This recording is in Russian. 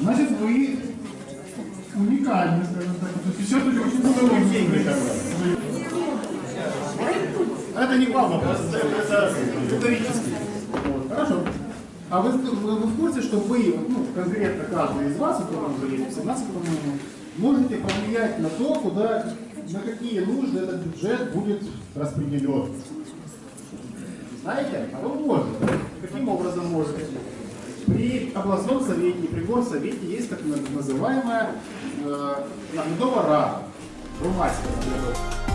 Значит, вы уникальны, скажем так. То есть сейчас очень очень много деньги. Это не вам вопрос, это, это риторический. Вот, Хорошо. А вы, вы, вы в курсе, что вы, ну, конкретно каждый из вас, у кого уже есть 17, по-моему, можете повлиять на то, куда, на какие нужды этот бюджет будет распределен? Знаете? А вы можете. Каким образом можете? При областном совете при горсовете есть так называемая э, наглядова рада. Руматика наглядова.